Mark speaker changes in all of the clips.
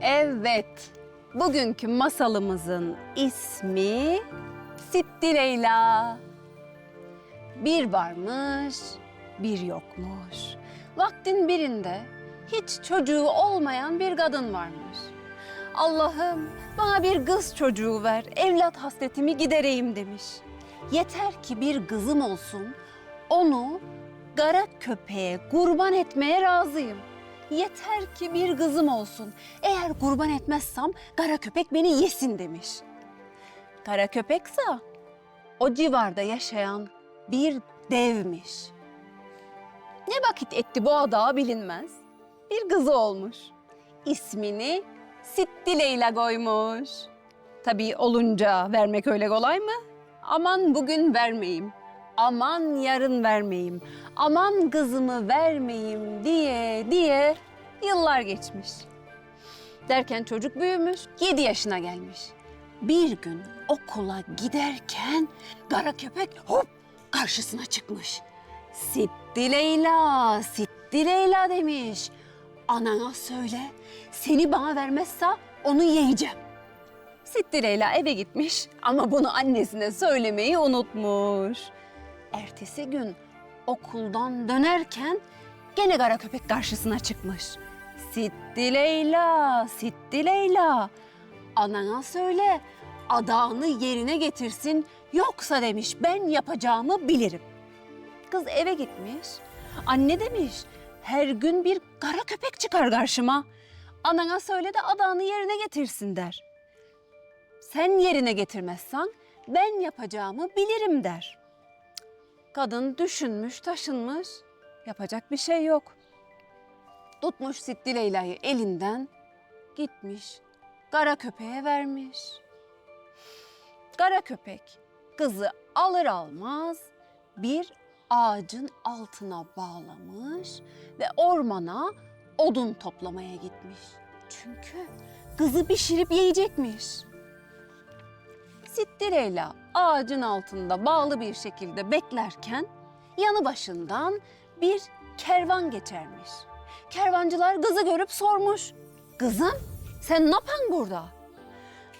Speaker 1: Evet, bugünkü masalımızın ismi Sitti Leyla. Bir varmış, bir yokmuş. Vaktin birinde hiç çocuğu olmayan bir kadın varmış. Allah'ım bana bir kız çocuğu ver, evlat hasretimi gidereyim demiş. Yeter ki bir kızım olsun, onu kara köpeğe kurban etmeye razıyım. Yeter ki bir kızım olsun. Eğer kurban etmezsem kara köpek beni yesin demiş. Kara köpekse o civarda yaşayan bir devmiş. Ne vakit etti bu adağa bilinmez. Bir kızı olmuş. İsmini Sitti Leyla koymuş. Tabii olunca vermek öyle kolay mı? Aman bugün vermeyeyim. Aman yarın vermeyeyim. Aman kızımı vermeyeyim diye diye yıllar geçmiş. Derken çocuk büyümüş, 7 yaşına gelmiş. Bir gün okula giderken kara köpek hop karşısına çıkmış. Sitti Leyla, Sitti Leyla demiş. Anana söyle, seni bana vermezse onu yiyeceğim. Sitti Leyla eve gitmiş ama bunu annesine söylemeyi unutmuş. Ertesi gün okuldan dönerken gene kara köpek karşısına çıkmış. Sitti Leyla, Sitti Leyla. Anana söyle, adağını yerine getirsin yoksa demiş ben yapacağımı bilirim. Kız eve gitmiş. Anne demiş, her gün bir kara köpek çıkar karşıma. Anana söyle de adağını yerine getirsin der. Sen yerine getirmezsen ben yapacağımı bilirim der. Kadın düşünmüş, taşınmış. Yapacak bir şey yok. Tutmuş Sitti Leyla'yı elinden gitmiş. Kara köpeğe vermiş. Kara köpek kızı alır almaz bir ağacın altına bağlamış ve ormana odun toplamaya gitmiş. Çünkü kızı pişirip yiyecekmiş. Sitti Leyla ağacın altında bağlı bir şekilde beklerken yanı başından bir kervan geçermiş. Kervancılar kızı görüp sormuş. Kızım sen ne yapan burada?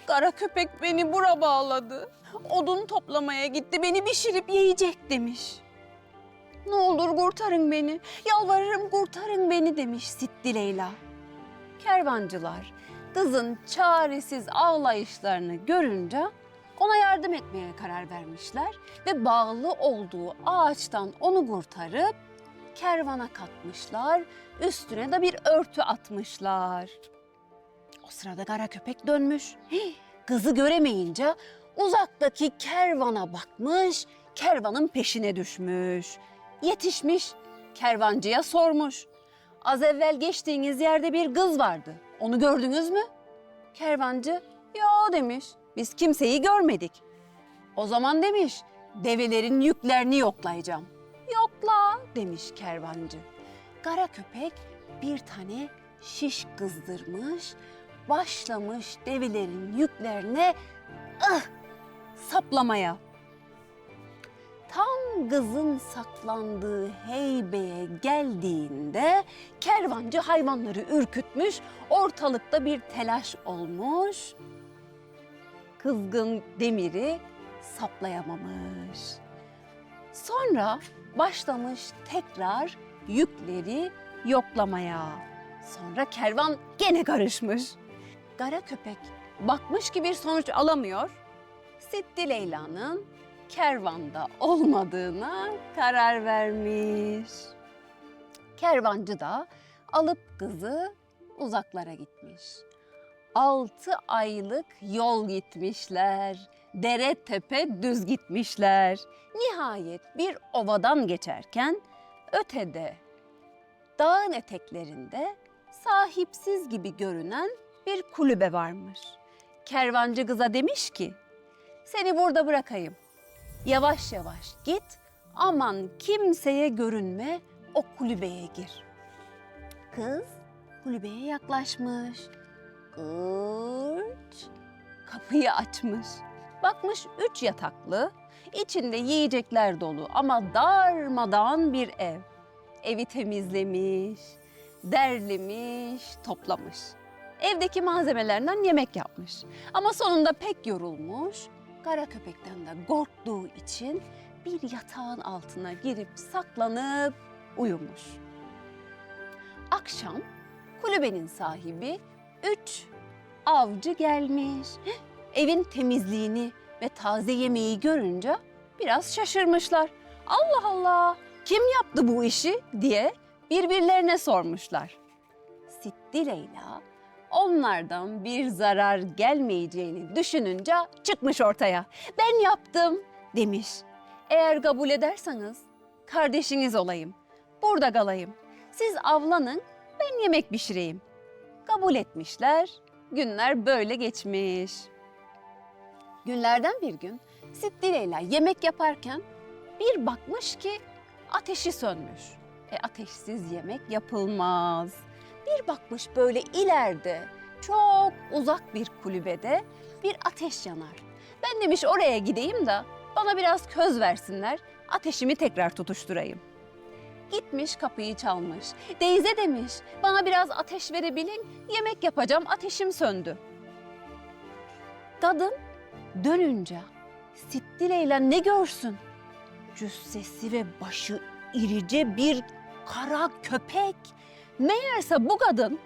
Speaker 1: Kara köpek beni bura bağladı. Odun toplamaya gitti beni pişirip yiyecek demiş. Ne olur kurtarın beni. Yalvarırım kurtarın beni demiş Sitti Leyla. Kervancılar kızın çaresiz ağlayışlarını görünce ona yardım etmeye karar vermişler ve bağlı olduğu ağaçtan onu kurtarıp kervana katmışlar. Üstüne de bir örtü atmışlar. O sırada kara köpek dönmüş. Kızı göremeyince uzaktaki kervana bakmış, kervanın peşine düşmüş. Yetişmiş, kervancıya sormuş. Az evvel geçtiğiniz yerde bir kız vardı. Onu gördünüz mü? Kervancı, yo demiş. Biz kimseyi görmedik. O zaman demiş, develerin yüklerini yoklayacağım. Yokla demiş kervancı. Kara köpek bir tane şiş kızdırmış, başlamış develerin yüklerine ıh, saplamaya. Tam kızın saklandığı heybeye geldiğinde kervancı hayvanları ürkütmüş, ortalıkta bir telaş olmuş. Kızgın demiri saplayamamış. Sonra başlamış tekrar yükleri yoklamaya. Sonra kervan gene karışmış. Kara köpek bakmış ki bir sonuç alamıyor. Sitti Leyla'nın kervanda olmadığına karar vermiş. Kervancı da alıp kızı uzaklara gitmiş. Altı aylık yol gitmişler. Dere tepe düz gitmişler. Nihayet bir ovadan geçerken ötede dağın eteklerinde sahipsiz gibi görünen bir kulübe varmış. Kervancı kıza demiş ki, seni burada bırakayım. Yavaş yavaş git, aman kimseye görünme, o kulübeye gir. Kız kulübeye yaklaşmış. Gırç, kapıyı açmış. Bakmış üç yataklı, içinde yiyecekler dolu ama darmadan bir ev. Evi temizlemiş, derlemiş, toplamış. evdeki malzemelerden yemek yapmış. Ama sonunda pek yorulmuş, kara köpekten de korktuğu için bir yatağın altına girip saklanıp uyumuş. Akşam kulübenin sahibi üç avcı gelmiş. Evin temizliğini ve taze yemeği görünce biraz şaşırmışlar. Allah Allah kim yaptı bu işi diye birbirlerine sormuşlar. Sitti Leyla onlardan bir zarar gelmeyeceğini düşününce çıkmış ortaya. Ben yaptım demiş. Eğer kabul ederseniz kardeşiniz olayım. Burada kalayım. Siz avlanın ben yemek pişireyim. Kabul etmişler. Günler böyle geçmiş. Günlerden bir gün Sitti Leyla yemek yaparken bir bakmış ki ateşi sönmüş. E ateşsiz yemek yapılmaz. Bir bakmış böyle ileride çok uzak bir kulübede bir ateş yanar. Ben demiş oraya gideyim de bana biraz köz versinler. Ateşimi tekrar tutuşturayım. Gitmiş kapıyı çalmış. Deyze demiş bana biraz ateş verebilin yemek yapacağım ateşim söndü. Kadın dönünce Sitti Leyla ne görsün? Cüssesi ve başı irice bir kara köpek. Meğerse bu kadın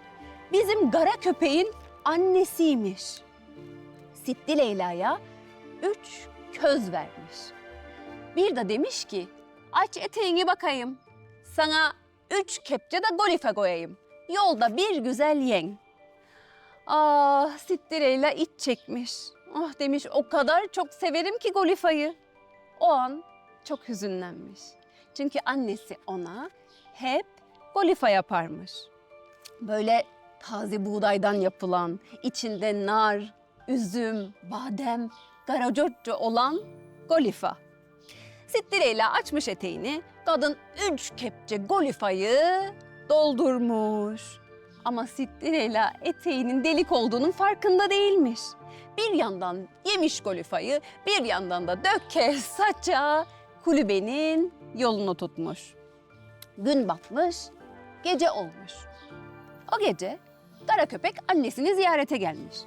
Speaker 1: bizim kara köpeğin annesiymiş. Sitti Leyla'ya üç köz vermiş. Bir de demiş ki aç eteğini bakayım. Sana üç kepçe de golife koyayım. Yolda bir güzel yen. Ah Sitti Leyla iç çekmiş. Ah demiş o kadar çok severim ki golifayı. O an çok hüzünlenmiş. Çünkü annesi ona hep golifa yaparmış. Böyle taze buğdaydan yapılan, içinde nar, üzüm, badem, garacocco olan golifa. Sitti açmış eteğini, kadın üç kepçe golifayı doldurmuş. Ama Sitti eteğinin delik olduğunun farkında değilmiş. Bir yandan yemiş golifayı, bir yandan da döke saça kulübenin yolunu tutmuş. Gün batmış, gece olmuş. O gece kara köpek annesini ziyarete gelmiş.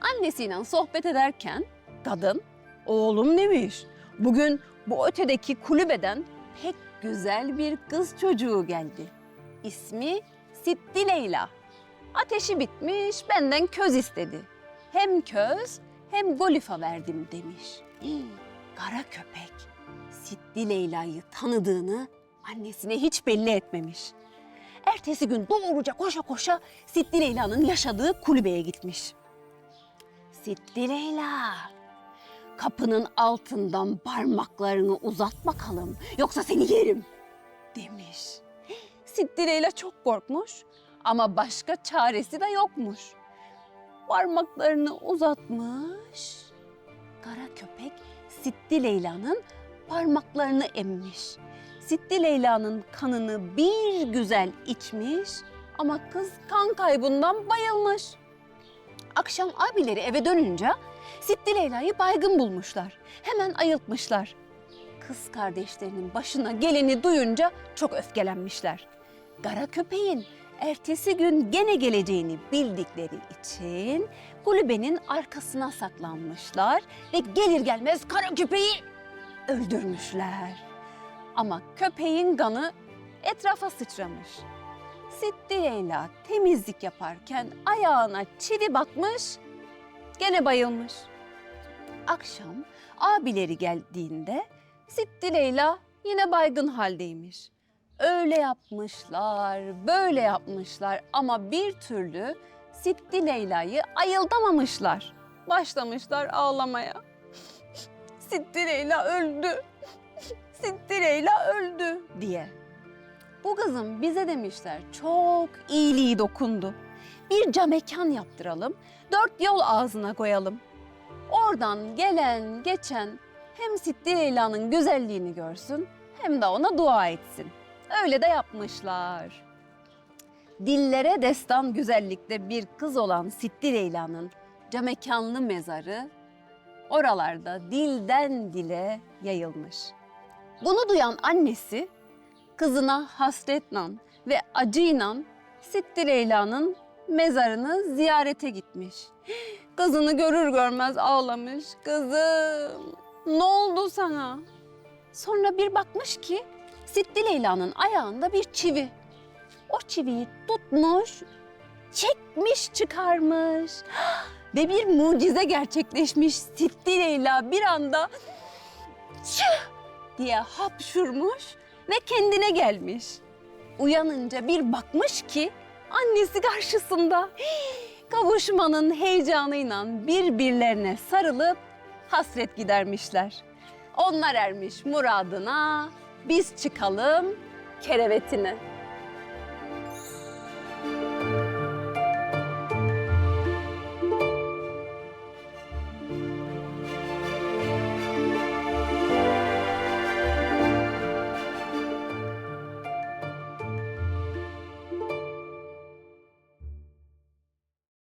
Speaker 1: Annesiyle sohbet ederken kadın, oğlum demiş, bugün bu ötedeki kulübeden pek güzel bir kız çocuğu geldi. İsmi Sitti Leyla. Ateşi bitmiş, benden köz istedi. Hem köz hem golifa verdim demiş. Kara köpek Sitti Leyla'yı tanıdığını annesine hiç belli etmemiş. Ertesi gün doğruca koşa koşa Sitti Leyla'nın yaşadığı kulübeye gitmiş. Sitti Leyla, kapının altından parmaklarını uzat bakalım yoksa seni yerim demiş. Sitti Leyla çok korkmuş ama başka çaresi de yokmuş. Parmaklarını uzatmış. Kara köpek Sitti Leyla'nın parmaklarını emmiş. Sitti Leyla'nın kanını bir güzel içmiş ama kız kan kaybından bayılmış. Akşam abileri eve dönünce Sitti Leyla'yı baygın bulmuşlar. Hemen ayıltmışlar. Kız kardeşlerinin başına geleni duyunca çok öfkelenmişler. Kara köpeğin ertesi gün gene geleceğini bildikleri için kulübenin arkasına saklanmışlar ve gelir gelmez kara köpeği öldürmüşler. Ama köpeğin kanı etrafa sıçramış. Sitti Leyla temizlik yaparken ayağına çivi batmış, gene bayılmış. Akşam abileri geldiğinde Sitti Leyla yine baygın haldeymiş. Öyle yapmışlar, böyle yapmışlar ama bir türlü Sitti Leyla'yı ayıltamamışlar. Başlamışlar ağlamaya. Sitti Leyla öldü. Sitti Leyla öldü diye. Bu kızım bize demişler çok iyiliği dokundu. Bir cam mekan yaptıralım, dört yol ağzına koyalım. Oradan gelen geçen hem Sitti Leyla'nın güzelliğini görsün hem de ona dua etsin. Öyle de yapmışlar. Dillere destan güzellikte bir kız olan Sitti Leyla'nın camekanlı mezarı oralarda dilden dile yayılmış. Bunu duyan annesi kızına hasretle ve acıyla Sitti Leyla'nın mezarını ziyarete gitmiş. Kızını görür görmez ağlamış. Kızım ne oldu sana? Sonra bir bakmış ki Sitti Leyla'nın ayağında bir çivi. O çiviyi tutmuş, çekmiş çıkarmış. Ve bir mucize gerçekleşmiş. Sitti Leyla bir anda çıh diye hapşurmuş ve kendine gelmiş. Uyanınca bir bakmış ki annesi karşısında. Kavuşmanın heyecanıyla birbirlerine sarılıp hasret gidermişler. Onlar ermiş muradına, biz çıkalım kerevetine.